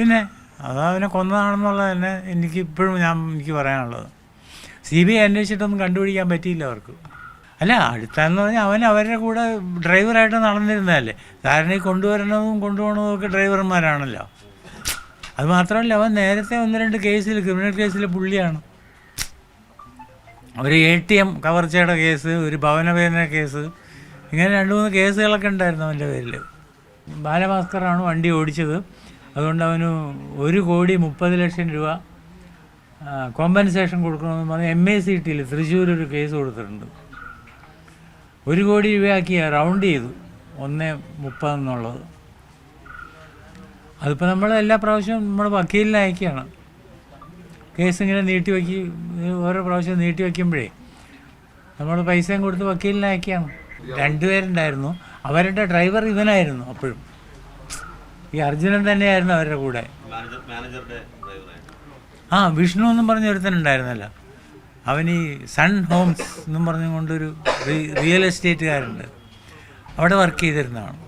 പിന്നെ അത് അവനെ കൊന്നതാണെന്നുള്ളത് തന്നെ എനിക്ക് ഇപ്പോഴും ഞാൻ എനിക്ക് പറയാനുള്ളത്. സി ബി ഐ അന്വേഷിച്ചിട്ടൊന്നും കണ്ടുപിടിക്കാൻ പറ്റിയില്ല അവർക്ക്. അല്ല അടുത്തെന്ന് പറഞ്ഞാൽ അവൻ അവരുടെ കൂടെ ഡ്രൈവറായിട്ട് നടന്നിരുന്നതല്ലേ. ധാരണ കൊണ്ടുവരണതും കൊണ്ടുപോകണതും ഒക്കെ ഡ്രൈവർമാരാണല്ലോ. അത് മാത്രമല്ല അവൻ നേരത്തെ ഒന്ന് രണ്ട് കേസിൽ ക്രിമിനൽ കേസിൽ പുള്ളിയാണ്. ഒരു എ ടി എം കവർച്ചയുടെ കേസ് ഒരു ഭവനവേദന കേസ് ഇങ്ങനെ രണ്ട് മൂന്ന് കേസുകളൊക്കെ ഉണ്ടായിരുന്നു അവന്റെ പേരിൽ ബാലഭാസ്കറാണ് വണ്ടി ഓടിച്ചത്. അതുകൊണ്ട് അവന് ഒരു കോടി മുപ്പത് ലക്ഷം രൂപ കോമ്പൻസേഷൻ കൊടുക്കണമെന്ന് പറഞ്ഞ് എം എ സി ടിയിൽ തൃശ്ശൂർ ഒരു കേസ് കൊടുത്തിട്ടുണ്ട്. ഒരു കോടി രൂപയാക്കി റൗണ്ട് ചെയ്തു ഒന്ന് മുപ്പത് എന്നുള്ളത്. അതിപ്പോൾ നമ്മൾ എല്ലാ പ്രാവശ്യവും നമ്മൾ വക്കീലിനെ അയക്കുകയാണ്. കേസ് ഇങ്ങനെ നീട്ടി വയ്ക്കി ഓരോ പ്രാവശ്യം നീട്ടി വയ്ക്കുമ്പോഴേ നമ്മൾ പൈസയും കൊടുത്ത് വക്കീലിനെ അയക്കുകയാണ്. രണ്ടുപേരുണ്ടായിരുന്നു. അവരുടെ ഡ്രൈവർ ഇവനായിരുന്നു അപ്പോഴും. ഈ അർജുനൻ തന്നെയായിരുന്നു അവരുടെ കൂടെ. ആ വിഷ്ണു എന്നും പറഞ്ഞ ഒരുത്തനുണ്ടായിരുന്നല്ലോ. അവൻ ഈ സൺ ഹോംസ് എന്നും പറഞ്ഞുകൊണ്ടൊരു റിയൽ എസ്റ്റേറ്റുകാരുണ്ട് അവിടെ വർക്ക് ചെയ്തിരുന്നതാണ്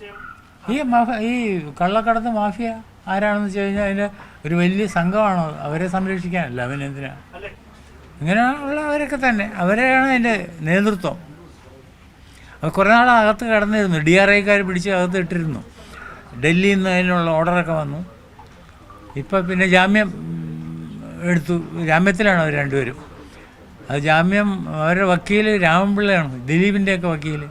ഈ മാഫ ഈ കള്ളക്കടത്ത് മാഫിയ ആരാണെന്ന് വെച്ച് കഴിഞ്ഞാൽ അതിന്റെ ഒരു വലിയ സംഘമാണോ അവരെ സംരക്ഷിക്കാനല്ല? അവനെന്തിനാ ഇങ്ങനെയുള്ളവരൊക്കെ തന്നെ. അവരെയാണ് അതിന്റെ നേതൃത്വം. കുറേ നാൾ അകത്ത് കിടന്നിരുന്നു. ഡി ആർ ഐക്കാർ പിടിച്ച് അകത്ത് ഇട്ടിരുന്നു. ഡൽഹിയിൽ നിന്ന് അതിനുള്ള ഓർഡറൊക്കെ വന്നു. ഇപ്പം പിന്നെ ജാമ്യം എടുത്തു. ജാമ്യത്തിലാണ് അവർ രണ്ടുപേരും. അത് ജാമ്യം അവരുടെ വക്കീൽ രാമൻപിള്ളയാണ് ദിലീപിന്റെയൊക്കെ വക്കീൽ